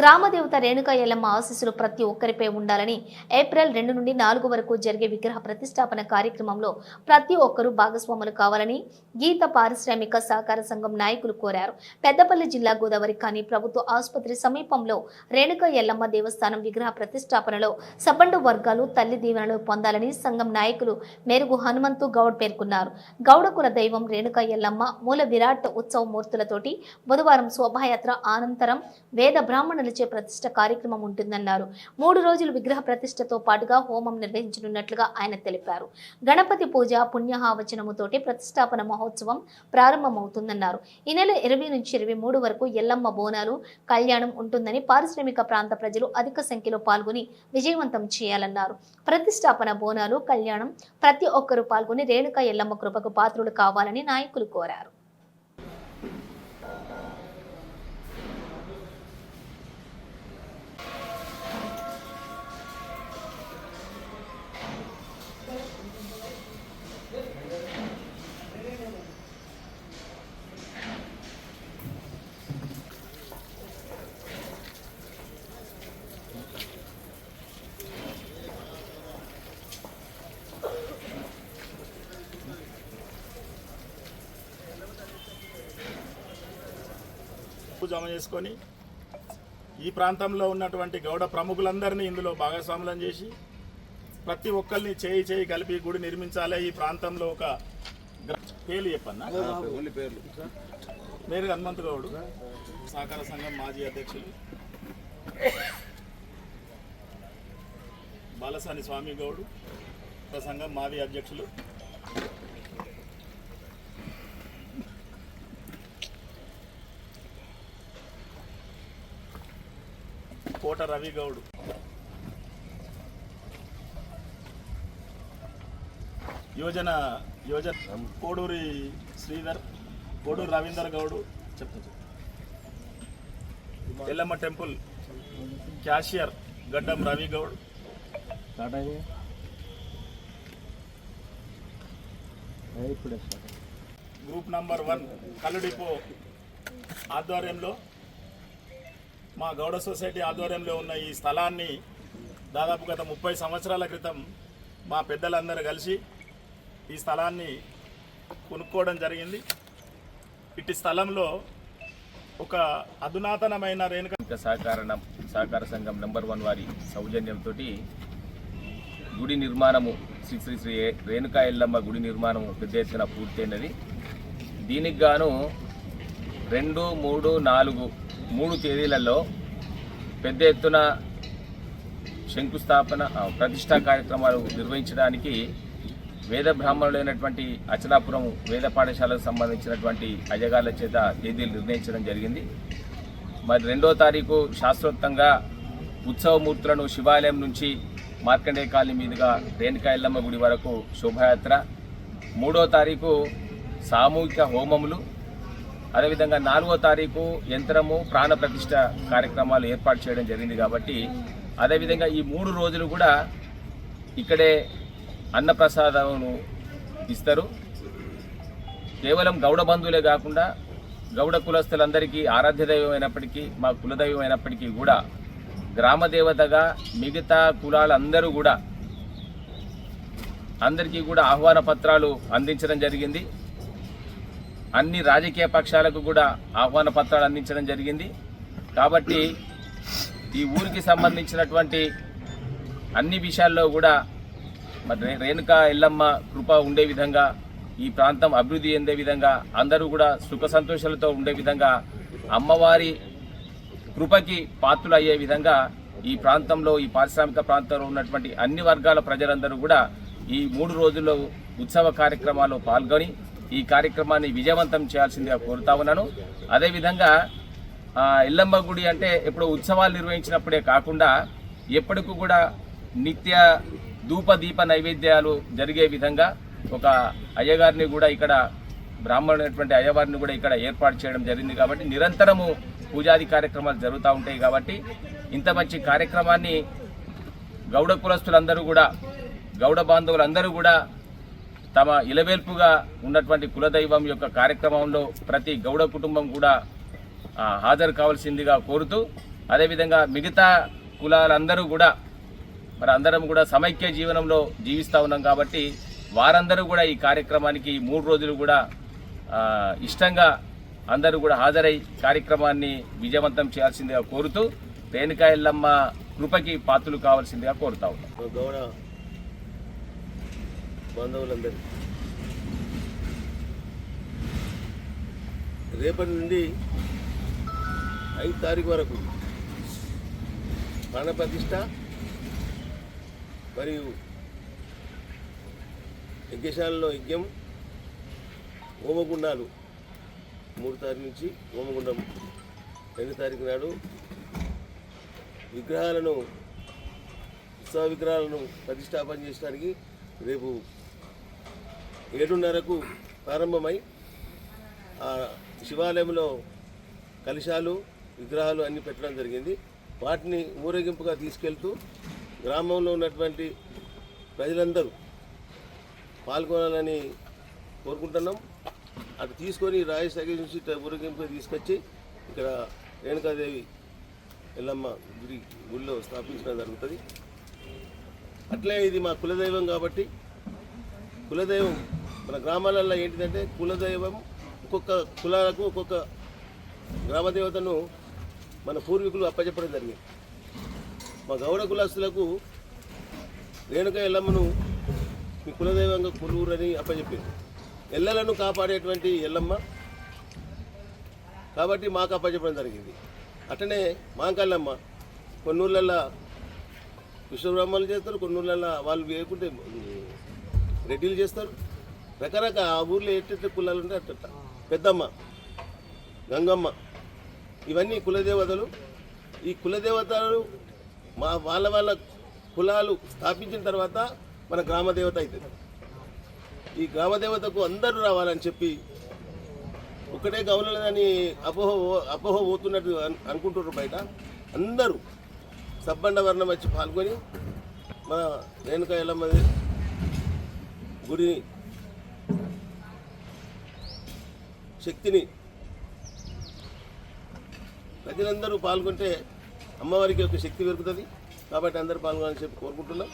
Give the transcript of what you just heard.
గ్రామదేవత రేణుక ఎల్లమ్మ ఆశీస్సులు ప్రతి ఒక్కరిపై ఉండాలని ఏప్రిల్ రెండు నుండి నాలుగు వరకు జరిగే విగ్రహ ప్రతిష్టాపన కార్యక్రమంలో ప్రతి ఒక్కరూ భాగస్వాములు కావాలని గీత పారిశ్రామిక సహకార సంఘం నాయకులు కోరారు. పెద్దపల్లి జిల్లా గోదావరి కానీ ప్రభుత్వ ఆసుపత్రి సమీపంలో రేణుక ఎల్లమ్మ దేవస్థానం విగ్రహ ప్రతిష్టాపనలో సబ్బండు వర్గాలు తల్లి దీవెనలు పొందాలని సంఘం నాయకులు మెరుగు హనుమంతు గౌడ్ పేర్కొన్నారు. గౌడ కుల దైవం రేణుకా ఎల్లమ్మ మూల విరాట్ ఉత్సవ మూర్తులతోటి బుధవారం శోభాయాత్ర అనంతరం వేద బ్రాహ్మణులచే ప్రతిష్ట కార్యక్రమం ఉంటుందన్నారు. మూడు రోజులు విగ్రహ ప్రతిష్టతో పాటుగా హోమం నిర్వహించనున్నట్లుగా ఆయన తెలిపారు. గణపతి పూజ పుణ్యహావచనముతోటి ప్రతిష్టాపన మహోత్సవం ప్రారంభమవుతుందన్నారు. ఈ నెల ఇరవై నుంచి ఇరవై మూడు వరకు ఎల్లమ్మ బోనాలు కళ్యాణం ఉంటుందని పారిశ్రామిక ప్రాంత ప్రజలు అధిక సంఖ్యలో పాల్గొని విజయవంతం చేయాలన్నారు. ప్రతిష్టాపన బోనాలు కళ్యాణం ప్రతి ఒక్కరూ పాల్గొని రేణుక ఎల్లమ్మ కృపకు పాత్రులు కావాలని నాయకులు కోరారు. జమ చేసుకొని ఈ ప్రాంతంలో ఉన్నటువంటి గౌడ ప్రముఖులందరినీ ఇందులో భాగస్వాములను చేసి ప్రతి ఒక్కరిని చేయి చేయి కలిపి గుడి నిర్మించాలి ఈ ప్రాంతంలో ఒక పేర్లు చెప్పన్నా? మేరు హనుమంతు గౌడు సహకార సంఘం మాజీ అధ్యక్షులు. బాలసాని స్వామి గౌడు సంఘం మాజీ అధ్యక్షులు. కోట రవి గౌడు. యోజన యోజన కోడూరి శ్రీధర్ కోడూరు రవీందర్ గౌడు. చెప్తా Yellamma temple cashier Gaddam Ravi Goud. Group number one కళ్ళు డిపో ఆధ్వర్యంలో మా గౌడ సొసైటీ ఆధ్వర్యంలో ఉన్న ఈ స్థలాన్ని దాదాపు గత ముప్పై సంవత్సరాల క్రితం మా పెద్దలందరూ కలిసి ఈ స్థలాన్ని కొనుక్కోవడం జరిగింది. ఇట్టి స్థలంలో ఒక అధునాతనమైన రేణుక సహకార సహకార సంఘం నెంబర్ వన్ వారి సౌజన్యంతో గుడి నిర్మాణము శ్రీ శ్రీ శ్రీ రేణుకా ఎల్లమ్మ గుడి నిర్మాణము పెద్ద ఎత్తున పూర్తయినది. దీనికి గాను రెండు మూడు నాలుగు మూడు తేదీలలో పెద్ద ఎత్తున శంకుస్థాపన ప్రతిష్టా కార్యక్రమాలు నిర్వహించడానికి వేద బ్రాహ్మణులైనటువంటి అచలాపురం వేద పాఠశాలకు సంబంధించినటువంటి అజగాళ్ళ చేత తేదీలు నిర్ణయించడం జరిగింది. మరి రెండో తారీఖు శాస్త్రోక్తంగా ఉత్సవమూర్తులను శివాలయం నుంచి మార్కండే కాలనీ మీదుగా రేణుకా ఎల్లమ్మ గుడి వరకు శోభాయాత్ర. మూడో తారీఖు సామూహిక హోమములు అదేవిధంగా నాలుగో తారీఖు యంత్రము ప్రాణ ప్రతిష్ట కార్యక్రమాలు ఏర్పాటు చేయడం జరిగింది కాబట్టి అదేవిధంగా ఈ మూడు రోజులు కూడా ఇక్కడే అన్నప్రసాదమును ఇస్తారు. కేవలం గౌడ బంధువులే కాకుండా గౌడ కులస్తులందరికీ ఆరాధ్య దైవం అయినప్పటికీ మా కులదైవం అయినప్పటికీ కూడా గ్రామ దేవతగా మిగతా కులాలందరూ కూడా అందరికీ కూడా ఆహ్వాన పత్రాలు అందించడం జరిగింది. అన్ని రాజకీయ పక్షాలకు కూడా ఆహ్వాన పత్రాలు అందించడం జరిగింది. కాబట్టి ఈ ఊరికి సంబంధించినటువంటి అన్ని విషయాల్లో కూడా మరి రేణుకా ఎల్లమ్మ కృప ఉండే విధంగా ఈ ప్రాంతం అభివృద్ధి చెందే విధంగా అందరూ కూడా సుఖ సంతోషాలతో ఉండే విధంగా అమ్మవారి కృపకి పాత్రలు అయ్యే విధంగా ఈ ప్రాంతంలో ఈ పారిశ్రామిక ప్రాంతంలో ఉన్నటువంటి అన్ని వర్గాల ప్రజలందరూ కూడా ఈ మూడు రోజుల్లో ఉత్సవ కార్యక్రమాల్లో పాల్గొని ఈ కార్యక్రమాన్ని విజయవంతం చేయాల్సిందిగా కోరుతా ఉన్నాను. అదేవిధంగా ఆ, గుడి అంటే ఎప్పుడు ఉత్సవాలు నిర్వహించినప్పుడే కాకుండా ఎప్పటికీ కూడా నిత్య ధూప దీప నైవేద్యాలు జరిగే విధంగా ఒక అయ్యగారిని కూడా ఇక్కడ బ్రాహ్మణుడైనటువంటి అయ్యవారిని కూడా ఇక్కడ ఏర్పాటు చేయడం జరిగింది కాబట్టి నిరంతరము పూజాది కార్యక్రమాలు జరుగుతూ ఉంటాయి కాబట్టి ఇంత మంచి కార్యక్రమాన్ని గౌడ కులస్తులందరూ కూడా గౌడ బాంధవులందరూ కూడా తమ ఇలవేల్పుగా ఉన్నటువంటి కులదైవం యొక్క కార్యక్రమంలో ప్రతి గౌడ కుటుంబం కూడా హాజరు కావాల్సిందిగా కోరుతూ అదేవిధంగా మిగతా కులాలందరూ కూడా మరి అందరం కూడా సమైక్య జీవనంలో జీవిస్తూ ఉన్నాం కాబట్టి వారందరూ కూడా ఈ కార్యక్రమానికి ఈ మూడు రోజులు కూడా ఇష్టంగా అందరూ కూడా హాజరై కార్యక్రమాన్ని విజయవంతం చేయాల్సిందిగా కోరుతూ రేణుకాయల్లమ్మ కృపకి పాత్రలు కావాల్సిందిగా కోరుతా ఉన్నాం. బాంధవులందరూ. రేపటి నుండి ఐదు తారీఖు వరకు ప్రాణప్రతిష్ట మరియు యజ్ఞశాలలో యజ్ఞం హోమగుండాలు మూడు తారీఖు నుంచి హోమగుండం రెండు తారీఖు నాడు విగ్రహాలను ఉత్సవ విగ్రహాలను ప్రతిష్టాపన చేయడానికి రేపు ఏడున్నరకు ప్రారంభమై ఆ శివాలయంలో కలశాలు విగ్రహాలు అన్ని పెట్టడం జరిగింది. వాటిని ఊరేగింపుగా తీసుకెళ్తూ గ్రామంలో ఉన్నటువంటి ప్రజలందరూ పాల్గొనాలని కోరుకుంటున్నాం. అటు తీసుకొని రాజశేఖర్ నుంచి ఊరేగింపుగా తీసుకొచ్చి ఇక్కడ రేణుకాదేవి ఎల్లమ్మ గుడి గుడిలో స్థాపించడం జరుగుతుంది. అట్లే ఇది మా కులదైవం కాబట్టి కులదైవం మన గ్రామాలలో ఏంటిదంటే కులదైవం ఒక్కొక్క కులాలకు ఒక్కొక్క గ్రామదేవతను మన పూర్వీకులు అప్పచెప్పడం జరిగింది. మా గౌడ కులస్తులకు రేణుక ఎల్లమ్మను మీ కులదైవంగా కులూరని అప్పచెప్పింది. ఎల్లలను కాపాడేటువంటి ఎల్లమ్మ కాబట్టి మాకు అప్పచెప్పడం జరిగింది. అట్లనే మాంకల్లమ్మ కొన్ని ఊళ్ళల్లో విశ్వబ్రహ్మలు చేస్తారు కొన్ని ఊళ్ళల్లో వాళ్ళు వేయకుంటే రెడ్డిలు చేస్తారు. రకరకాల ఆ ఊర్లో ఎట్టెట్ట కులాలు ఉంటే అట్ట పెద్దమ్మ గంగమ్మ ఇవన్నీ కులదేవతలు. ఈ కులదేవతలు మా వాళ్ళ వాళ్ళ కులాలు స్థాపించిన తర్వాత మన గ్రామదేవత అవుతుంది ఈ గ్రామదేవతకు అందరూ రావాలని చెప్పి ఒకటే గౌనలని అపోహ అపోహ పోతున్నట్టు అనుకుంటున్నారు బయట. అందరూ సబ్బండ వర్ణం వచ్చి పాల్గొని మా రేణుకాయలమ్మ గుడిని గుడి శక్తిని ప్రజలందరూ పాల్గొంటే అమ్మవారికి యొక్క శక్తి పెరుగుతుంది. కాబట్టి అందరూ పాల్గొనాలని చెప్పి కోరుకుంటున్నాం.